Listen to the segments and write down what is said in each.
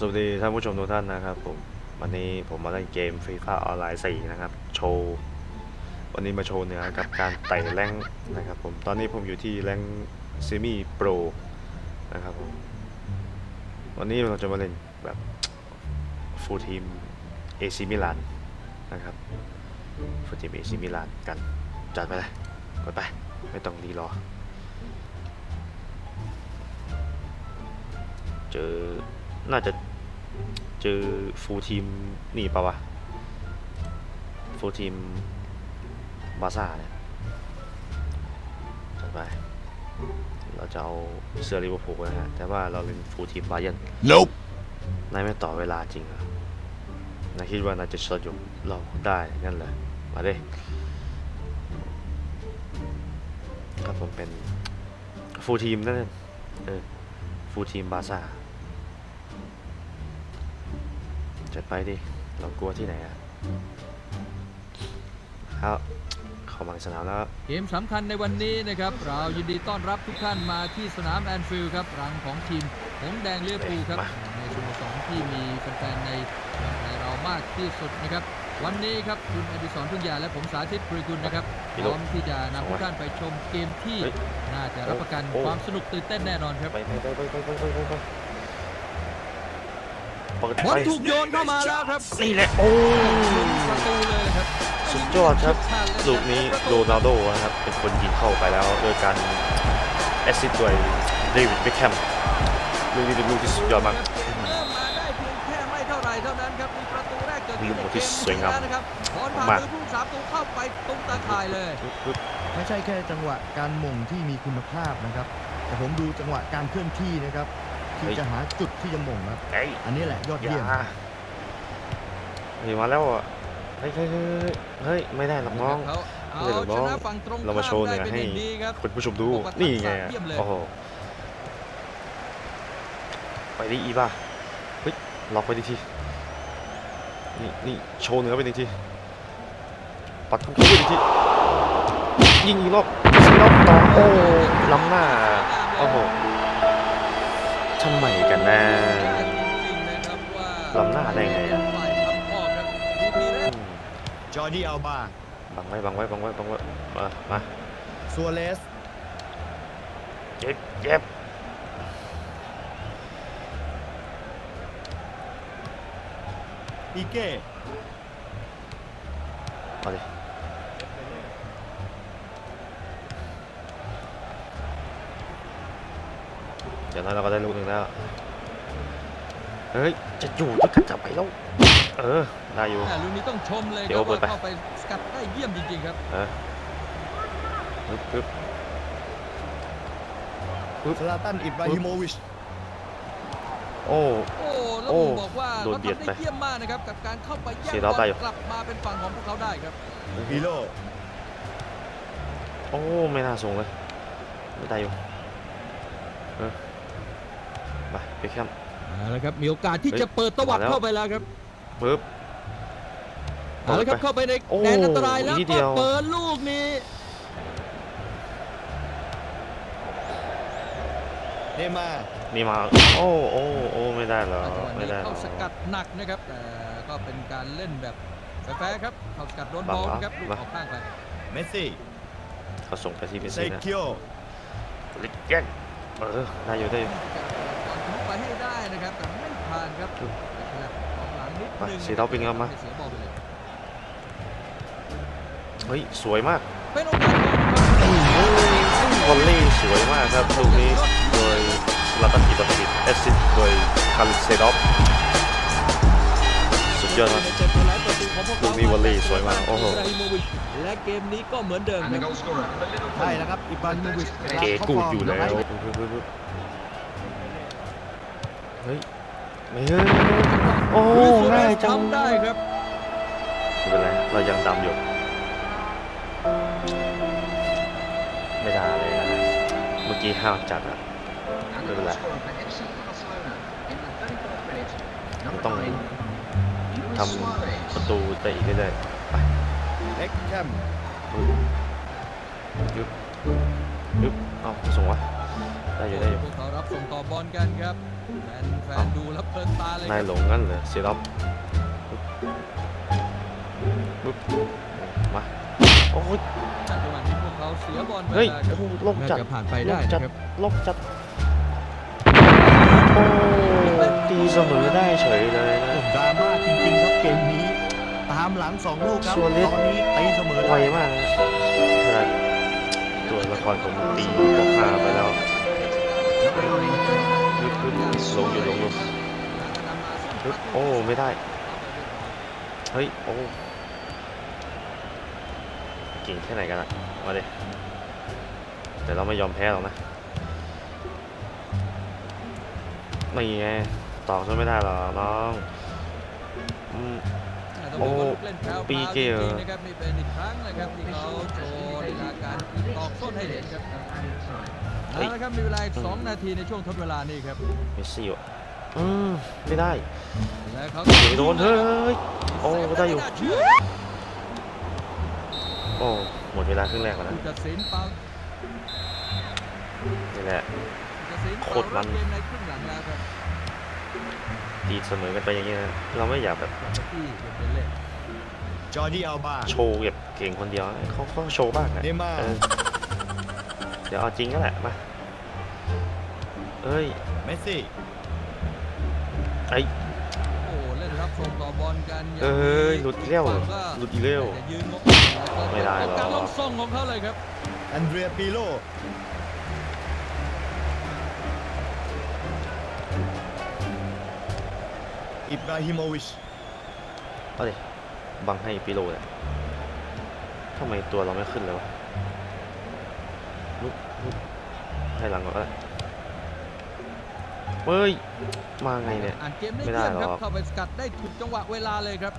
สวัสดีท่านผู้ชมทุกท่านนะครับผมวันนี้ผมมาเล่นเกมฟรี f าออนไลน์4นะครับโชว์วันนี้มาโชว์เนื้อกับการไต่แรงนะครับผมตอนนี้ผมอยู่ที่แรงซีมีโปรนะครับผมวันนี้เราจะมาเล่นแบบฟูลทีมเอซิมิลานนะครับฟูลทีมเอซิมิลานกันจัดไปเลยกดไปไม่ต้องรีรอ เจอน่าจะ เจอฟูลทีมนี่ปะวะ ฟูลทีมบาซ่าเนี่ยจัดไป เราจะเอาเสื้อลิเวอร์พูลนะฮะ แต่ว่าเราเป็นฟูลทีมบาเยิร์น Nope. นายไม่ต่อเวลาจริงเหรอนายคิดว่านายจะสยบเราได้งั้นเหรอมาดิครับผมเป็นฟูลทีมนั่นเองเออฟูลทีมบาซ่า จัดไปดิ เรากลัวที่ไหนอะครับเข้ามาในสนามแล้ว เกมสำคัญในวันนี้นะครับ เรายินดีต้อนรับทุกท่านมาที่สนามแอนฟิลด์ครับรังของทีมหงส์แดงเลือปูลครับ มาในสโมสรที่มีแฟนๆในในเรามากที่สุดนะครับ วันนี้ครับคุณอดิศรพึ่งยาและผมสาธิตปริกุลนะครับพี่พโลร้อมที่จะนำทุกท่านไปชมเกมที่เฮ้ยน่าจะรับประกันโอ้ความสนุกตื่นเต้นแน่นอนครับ ไปไปไปไปไปไปไปไปไป เปิดบอลไปถูกโยนเข้ามาแล้วครับนี่แหละโอ้ประตูเลยนะครับสุดยอดครับลูกนี้โรนัลโดนะครับเป็นคนยิงเข้าไปแล้วโดยการแอสซิสต์ด้วยเดวิดเบคแฮมลูกนี้เป็นลูกที่สุดยอดมากเริ่มมาได้เพียงแค่ไม่เท่าไหร่เท่านั้นครับมีประตูแรกเกิดขึ้นลูกในเกที่มสวยงามแล้วนะครับบอลผ่านมากมือผู้สามตัวเข้าไปตรงตาข่ายเลย ไม่ใช่แค่จังหวะการหม่งที่มีคุณภาพนะครับ แต่ผมดูจังหวะการเคลื่อนที่นะครับ ที่เฮ้ยจะหาจุดที่จะหม่งครับเฮ้ยอันนี้แหละยอดอเยี่ยมย่าเฮ้ยมาแล้วอะเฮ้ยเฮ้ยเฮ้ยเฮ้ยไม่ได้หรอกน้อง เขาเอาไม่ได้หรอกน้ชองนะฝั่งตรงเรามาโชว์ข้เนื้อได้ให้เป็นอย่างดีครับ คุณผู้ชมดูบอกว่านี่ไงทักษะเยี่ยมเลยโอ้โห ไปดิอีบ้าเฮ้ยล็อกไปดิที นี่นี่โชว์เนื้อไปดิที ปัดเข้าไปดิที ยิงอีกรอบยิงรอบต่อโอ้ล้ำหน้า โอ้โห ทำไมกันนะจริงๆนะครับว่าล้ำหน้าได้ไงอะฝ่ายทำออกครับดูทีแรกอืมจอร์ดี้อัลบาบังไว้บังไว้บังไว้บังไว้มามาซัวเรสเจ็บเจ็บอีเก้เอาดิ อย่างน้อยเราก็ได้ลูกหนึ่งแล้ว เฮ้ย จะอยู่ด้วยกันจะไปแล้ว เออ ได้อยู่ อ่าลูกนี้ต้องชมเลยเดี๋คยวรับเปิดว่าไปเข้าไปสกัดได้เยี่ยมจริงๆครับเออปึ๊บปึ๊บปึ๊บซลาตันอิบราฮิโมวิชโอ้ โอ้แล้วโอ้ผมบอกว่าโดเขานเบียดทำไปได้เยี่ยมมากนะครับกับการเข้าไปแย่งเสียบดาวอได้ลอยู่ กลับมาเป็นฝั่งของพวกเขาได้ครับฮิโร่โอ้ ไม่น่าส่งเลย ไม่ได้อยู่ เออ ไปไปแคมเอาละครับมีโอกาสที่เฮ้ยจะเปิดตวัดมาแล้วเข้าไปแล้วครับปึ๊บ เอาละครับเปิดไปเข้าไปในโอ้แดนอันตรายแล้วนิดเดีก็ยว เปิดลูกนี้เนย์มาร์นี่มา โอ้โอ้โอ้ไม่ได้เหรอจังหวะไม่นี้ได้หรเข้าอสกัดหนักนะครับแต่ก็เป็นการเล่นแบบแฟร์ๆครับเข้าสกัดโดนบอลบังเหรอนะครับลูกบัง ออกข้างไปเมสซี่เขาส่งไปที่เมสเซซี่นะคิโอลิกแย่งเออได้อยู่ได้อยู่ก่อานครับสีเท้าปิงกลัมา เฮ้ย สวยมากวอลเล่สวยมากครับลูกนี้โดยสลาตันกิบาติดเอซิดโดยคาริเซดอฟสุดยอดมากลูกนี้วอลเล่สวยมากโอ้โหและเกมนี้ก็เหมือนเดิมใช่แล้วครับอิบราฮิโมวิชเก๋กูดอยู่แล้วเฮ้ย เฮ้ยโอ้ง่ายจังทำได้ครับไม่เป็นไรเรายังดำอยู่ ไม่ได้เลยนะเมื่อกี้ห้าวจัดอะไม่เป็นไรมันต้องทำประตูได้อีกเรื่อยๆไปเล็กแคมยึบยึบเอาส่งวะ ได้อยู่ได้อยู่ พวกเขารับส่งต่อบอลกันครับแฟนแฟนดูแล้วเพลินตาเลยคนายรับหลงงั้นเหรอเสียรอบปึ๊บปึ๊บมาโอ้ย จังหวะนี้พวกเขาเสียบอลไปเฮ้ยแล้วคโอ้รับโหลบน่าจัดจะผ่านไปลได้บจัดนะครับลบจัดโอ้ตีเสมอได้เฉยเลยนะ ดราม่าจริงๆครับเกมนี้ ตามหลังสองลูกครับส่วนเล็กตอนนี้ตีเสมอไวได้มากนะขนาดตัวละครผมตีบวกห้าไปแล้ว ลึกลึกลงอยู่ลงอยู่โอ้ไม่ได้ เฮ้ย โอ้เก่งแค่ไหนกันอะมาดิแต่เราไม่ยอมแพ้หรอกนะไม่ไงตอกฉันไม่ได้หรอน้องโอ้ปีเกอร์จริงๆนะครับนี่เป็นอีกครั้งนะครับที่เขาโชว์ลีลาการตอกส้นให้เห็นครับ เฮ้ยเอาละครับมีเวลาอีกสองนาทีในช่วงทดเวลานี่ครับเมสซี่วะอืมไม่ได้และเขาเดี๋ยวโดนเฮ้ยโอ้ได้อยู่ม่น่าเชื่อโอ้หมดเวลาครึ่งแรกแล้วนะผู้ตัดสินเปานี่แหละ ผู้ตัดสินโคตรมัน เกมในครึ่งหลังแล้วครับตีเสมอกันไปอย่างเงี้ยนะเราไม่อยากแบบกลับมาที่เป็นเล่นจอร์ดีอัลบา โชว์เก็บเก่งคนเดียวเขาเขาโชว์บ้างอะเนย์มาร์เออ เดี๋ยวเอาจริงก็แหละมาเอ้ย เมสซี่ไอ้โอ้เล่นรับส่งต่อบอลกันอย่างเอ้ยนี้หลุดอีกแล้วเหรอฝั่งก็หลุดอีกแล้วแต่ยืนงงไม่ได้หรอก การลงส่งของเขาเลยครับแอนเดรียปิโลอิบราฮิโมวิชเอาดิบังให้ปิโลเนี่ยทำไมตัวเราไม่ขึ้นเลยวะลุกลุก ให้หลังก่อนก็ได้เฮ้ย มาไงเนี่ย อ่านเกมได้ไม่ได้เยี่ยมครับหรอก เข้าไปสกัดได้ถูกจังหวะเวลาเลยครับ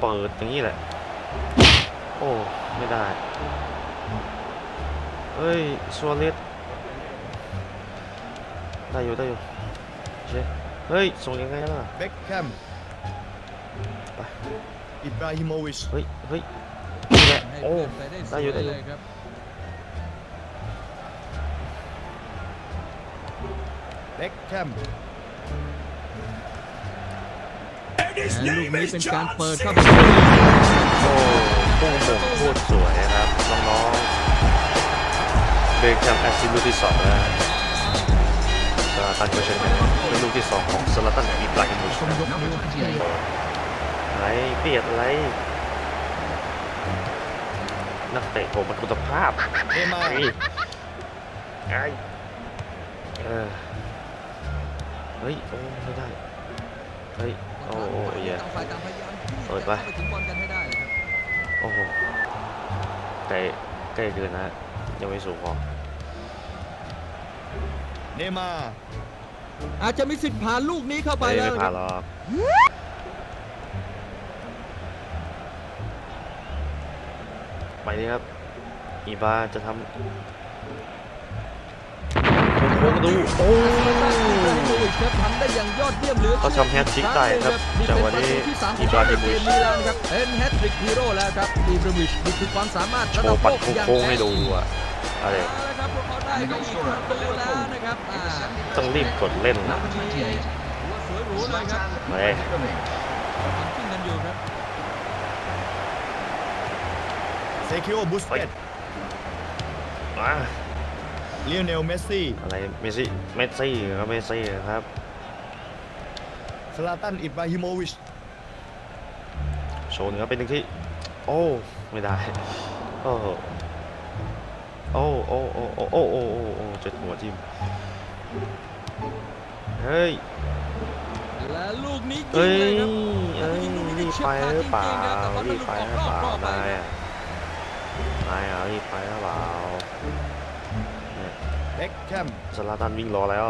เปิดอย่างนี้แหละ โอ้ ไม่ได้เฮ้ยซัวเรสได้อยู่ได้อยู่เช่เฮ้ย ส่งยังไงล่ะ เบ็คแฮมไป อิบราฮิโมวิช เฮ้ย เฮ้ยนี่แหละให้ โอ้เพื่อนไปได้สได้วยอยู่ได้อยู่เลยครับเบ็คแฮมและลูกนี้เป็นการเปิดเข้าไปโอ้พุ่งหม่งโคตรสวยนะครับ น้องๆเบคแคมแอสซิสต์ลูกที่สองแล้วสลาตันก็เช่นกันเป็นลูกที่สองของสลาตันอีบราฮิโมวิชชมยกนิ้วให้อะไรเบียดอะไร นักเตะผมมันคุณภาพเนย์มาร์ไอ้ไอ้เออเฮ้ย โอ้ไม่ได้ เฮ้ย โอ้โอ้เหี้ยต่างฝ่ายต่างพยายามที่เปิดจะไปเข้าไปถึงบอลกันให้ได้ครับโอ้โหใกล้ใกล้เกินนะ ยังไม่สูงพอเนย์มาร์อาจจะมีสิทธิ์ผ่านลูกนี้เข้าไปไม่แล้วไม่นะคผ่ารันบหรอก ไปนี้ครับ อีบาจะทำโค้งดู โอ้ด้อย่าอดเขาทำแฮตทริกได้ครับจากวันนี้อีบาเด้แล้วครัเป็นแฮตทริกฮีโร่แล้วครับอีบราฮิชนี่คือความสามารถโชว์ปัดโค้งให้ดูอะอะไรต้องรีบกดเล่นนะไป เซคิโอบุสเกตมาเลียเนลเมสซี่อะไรเมสซี่เมสซี่ก็เมสซี่ครับสลาตันอิบราฮิโมวิชโชว์เหนือเป็นหนึ่งที่ โอ้ไม่ได้โอ้โหโอ้โอ้โอ้โอ้โอ้โอ้โอ้โอ้เจ็ดหัวทิมเฮ้ยและลูกนี้ยิเอ้งยเลยครับเอ้ยรีบไปหรือเปล่ารีบไปหรือเปล่านาย อะนายอะรีบไปหรือเปล่าเนี่ยเบ็คแฮมสลาตันวิ่งรอแล้ว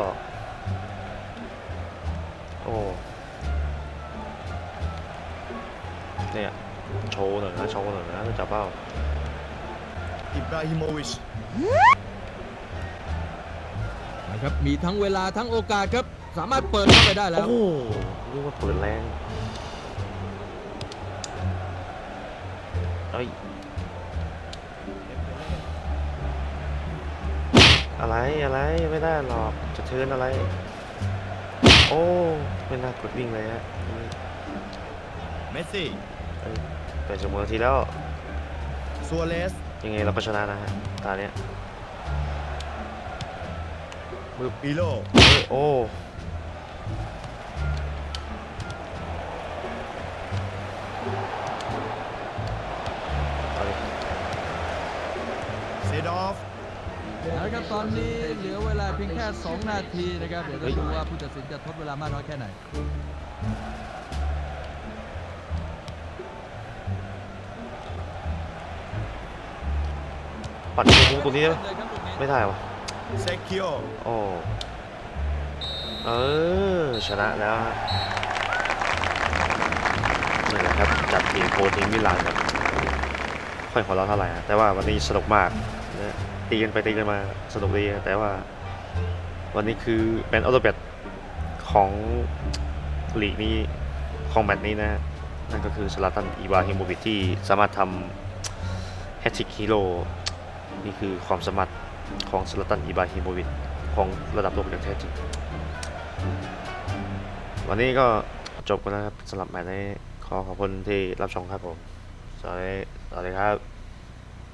โอ้เนี่ยโชว์หน่อยนะโชว์หน่อยนะรู้จับเปล่าอิบราฮิโมวิชนะครับมีทั้งเวลาทั้งโอกาสครับ สามารถเปิดเข้าไปได้แล้ว โอ้เรียกว่าเปิดแรงเอ้ย อะไรอะไรไม่ได้หรอกจะเทิร์นอะไร โอ้ไม่น่ากดวิ่งเลยฮะเมสซี่เอ้ยเป็นจำนวนนาทีแล้วซัวเรสยังไงเราก็ชนะนะฮะตาเนี้ยปิโลเฮ้ยโอ้ นะครับตอนนี้เหลือเวลาเพียงแค่ 2 นาทีนะครับ เดี๋ยวจะดูว่าผู้ตัดสินจะทดเวลามากน้อยแค่ไหน ปัดตรงตรงนี้ได้ไหมเลยครับตรงนี้ไม่ได้วะเซคิโอโอ้เออ ชนะแล้วฮะนี่แหละครับจัดทีมโคทีมมิลานครับค่อยหัวเราะเท่าไหร่อะแต่ว่าวันนี้สนุกมากนะ ตีกันไปตีกันมาสนุกดีแต่ว่า วันนี้คือเป็นออโตเบตของลีกนี้ของแมตช์นี้นะนั่นก็คือสลาตันอีบาฮิโมวิชที่สามารถทำแฮตติกฮีโร่นี่คือความสามารถของสลาตันอีบาฮิโมวิชของระดับโลกอย่างแท้จริง วันนี้ก็จบกันแล้วครับสำหรับแมตช์นี้ขอขอบคุณที่รับชมครับผมสวัสดีสวัสดีครับ